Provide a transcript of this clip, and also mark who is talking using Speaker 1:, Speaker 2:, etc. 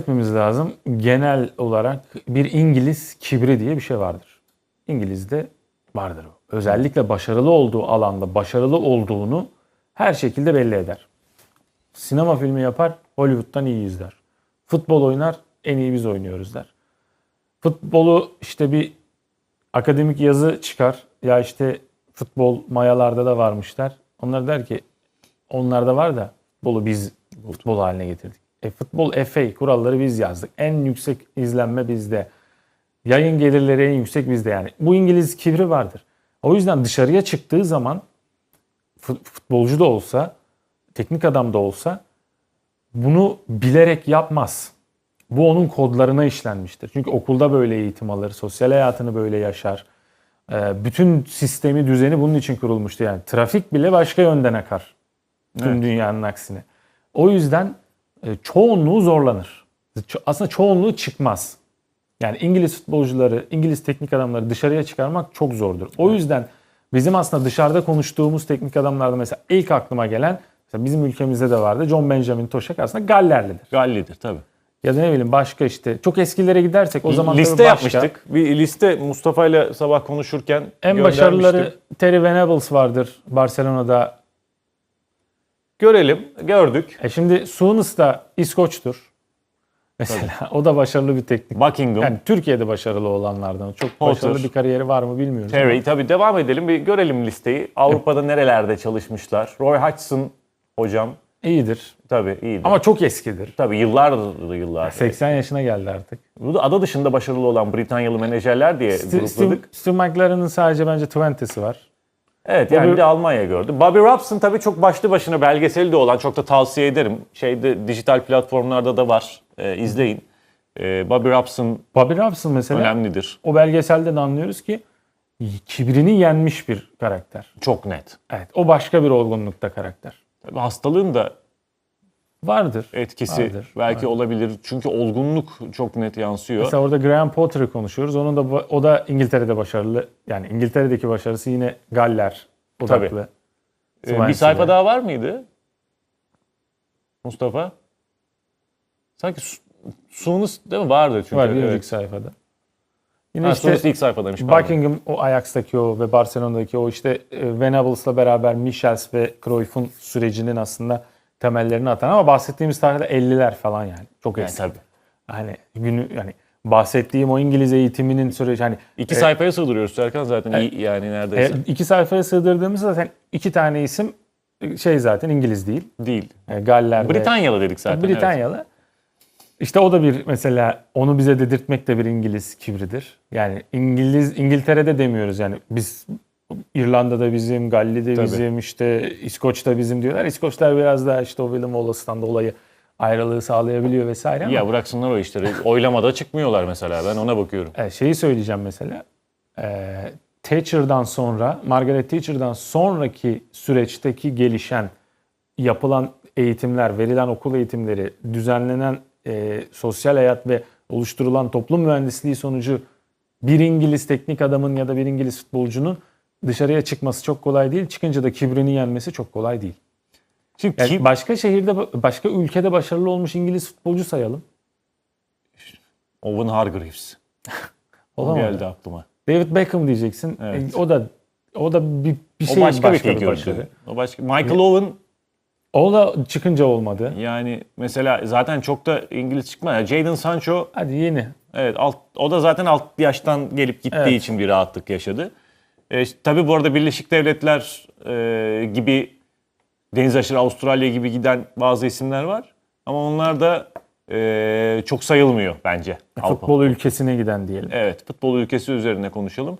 Speaker 1: etmemiz lazım. Genel olarak bir İngiliz kibri diye bir şey vardır. İngiliz'de vardır o. Özellikle başarılı olduğu alanda başarılı olduğunu her şekilde belli eder. Sinema filmi yapar, Hollywood'dan iyi izler. Futbol oynar, en iyi biz oynuyoruz der. Futbolu işte bir akademik yazı çıkar. Ya işte futbol mayalarda da varmış der. Onlar der ki onlarda var da futbolu biz futbol haline getirdik. E, futbol FA kuralları biz yazdık. En yüksek izlenme bizde. Yayın gelirleri en yüksek bizde yani. Bu İngiliz kibri vardır. O yüzden dışarıya çıktığı zaman fut- futbolcu da olsa, teknik adam da olsa bunu bilerek yapmaz. Bu onun kodlarına işlenmiştir. Çünkü okulda böyle eğitim alır, sosyal hayatını böyle yaşar. Ee, Bütün sistemi, düzeni bunun için kurulmuştu. Yani trafik bile başka yönden akar. Tüm
Speaker 2: Evet.
Speaker 1: dünyanın aksine. O yüzden e, çoğunluğu zorlanır. Aslında çoğunluğu çıkmaz. Yani İngiliz futbolcuları, İngiliz teknik adamları dışarıya çıkarmak çok zordur. O yüzden bizim aslında dışarıda konuştuğumuz teknik adamlarda mesela ilk aklıma gelen mesela bizim ülkemizde de vardı. John Benjamin Toşak aslında Gallerlidir.
Speaker 2: Gallidir tabii.
Speaker 1: Ya da ne bileyim başka işte çok eskilere gidersek o zaman
Speaker 2: liste yapmıştık. Bir liste Mustafa ile sabah konuşurken
Speaker 1: En başarıları. Terry Venables vardır Barcelona'da.
Speaker 2: Görelim. Gördük.
Speaker 1: E şimdi Sunis da İskoç'tur. Mesela o da başarılı bir teknik.
Speaker 2: Buckingham,
Speaker 1: Yani Türkiye'de başarılı olanlardan. Çok
Speaker 2: Potter.
Speaker 1: başarılı bir kariyeri var mı bilmiyoruz.
Speaker 2: Terry. Tabii devam edelim. Bir görelim listeyi. Avrupa'da nerelerde çalışmışlar? Roy Hodgson hocam.
Speaker 1: Ama iyidir.
Speaker 2: Tabii iyidir.
Speaker 1: Ama çok eskidir.
Speaker 2: Tabii yıllardır yıllar.
Speaker 1: 80 yaşına geldi artık.
Speaker 2: Burada ada dışında başarılı olan Britanyalı menajerler diye
Speaker 1: Steve,
Speaker 2: grupladık.
Speaker 1: Steve McLaren'ın sadece bence 20'si var.
Speaker 2: Evet yani
Speaker 1: Bobby-
Speaker 2: bir de Almanya gördüm. Bobby Robson tabii çok başlı başına belgeseli de olan çok da tavsiye ederim. Şeyde dijital platformlarda da var. Ee, izleyin. Ee, Bobby Robson
Speaker 1: Bobby Robson mesela
Speaker 2: önemlidir.
Speaker 1: o belgeselde de anlıyoruz ki kibrini yenmiş bir karakter.
Speaker 2: Çok net.
Speaker 1: Evet o başka bir olgunlukta karakter.
Speaker 2: Tabii hastalığın da
Speaker 1: Vardır.
Speaker 2: etkisi
Speaker 1: Vardır,
Speaker 2: belki olabilir. Çünkü olgunluk çok net yansıyor.
Speaker 1: Mesela orada Graham Potter'ı konuşuyoruz. Onun da o da İngiltere'de başarılı. Yani İngiltere'deki başarısı yine Galler odaklı.
Speaker 2: Ee, bir sayfa daha var mıydı? Mustafa? Sanki Su- Sunus değil mi? Vardı çünkü.
Speaker 1: var bir
Speaker 2: evet.
Speaker 1: sayfada. Yine
Speaker 2: Ha,
Speaker 1: işte
Speaker 2: Sunus ilk sayfadaymış. pardon.
Speaker 1: Buckingham o Ajax'taki o ve Barcelona'daki o işte e, Venables'la beraber Michels ve Cruyff'un sürecinin aslında temellerini atan ama bahsettiğimiz tarihte 50'ler falan yani. Çok
Speaker 2: Yani
Speaker 1: eski.
Speaker 2: tabii.
Speaker 1: Hani günü yani bahsettiğim o İngiliz eğitiminin süreci hani
Speaker 2: İki
Speaker 1: e,
Speaker 2: sayfaya sığdırıyoruz Serkan zaten. İyi, yani
Speaker 1: e,
Speaker 2: neredeyse.
Speaker 1: iki sayfaya sığdırdığımız zaten iki tane isim e, şey zaten İngiliz değil.
Speaker 2: Değil.
Speaker 1: E, Galler
Speaker 2: Britanyalı dedik zaten. evet.
Speaker 1: Britanyalı. İşte o da bir mesela onu bize dedirtmek de bir İngiliz kibridir. Yani İngiliz İngiltere'de demiyoruz yani biz İrlanda'da bizim, Galli'de
Speaker 2: Tabii.
Speaker 1: bizim, işte İskoç'ta bizim diyorlar. İskoçlar biraz daha işte o William Wallace'tan dolayı ayrılığı sağlayabiliyor vesaire ama
Speaker 2: Ya bıraksınlar o işleri. Oylamada çıkmıyorlar mesela. Ben ona bakıyorum.
Speaker 1: e, şeyi söyleyeceğim mesela. E, Thatcher'dan sonra, Margaret Thatcher'dan sonraki süreçteki gelişen, yapılan eğitimler, verilen okul eğitimleri, düzenlenen e, sosyal hayat ve oluşturulan toplum mühendisliği sonucu bir İngiliz teknik adamın ya da bir İngiliz futbolcunun dışarıya çıkması çok kolay değil. Çıkınca da kibrini yenmesi çok kolay değil.
Speaker 2: Şimdi
Speaker 1: Yani
Speaker 2: kim?
Speaker 1: başka şehirde, başka ülkede başarılı olmuş İngiliz futbolcu sayalım.
Speaker 2: Owen Hargreaves. O
Speaker 1: Olamadı.
Speaker 2: geldi aklıma.
Speaker 1: David Beckham diyeceksin.
Speaker 2: Evet.
Speaker 1: E, O da o da bir, bir
Speaker 2: O
Speaker 1: şey
Speaker 2: başka,
Speaker 1: başka, bir
Speaker 2: figürdü.
Speaker 1: başarı.
Speaker 2: O başka. Michael Owen
Speaker 1: O da çıkınca olmadı.
Speaker 2: yani mesela zaten çok da İngiliz çıkma. Ya Jadon Sancho
Speaker 1: Hadi yeni.
Speaker 2: evet alt, o da zaten alt yaştan gelip gittiği
Speaker 1: Evet.
Speaker 2: için bir rahatlık yaşadı. E, tabii bu arada Birleşik Devletler e, gibi deniz aşırı Avustralya gibi giden bazı isimler var. Ama onlar da e, çok sayılmıyor bence. Avrupa.
Speaker 1: Futbol ülkesine giden diyelim.
Speaker 2: Evet, futbol ülkesi üzerine konuşalım.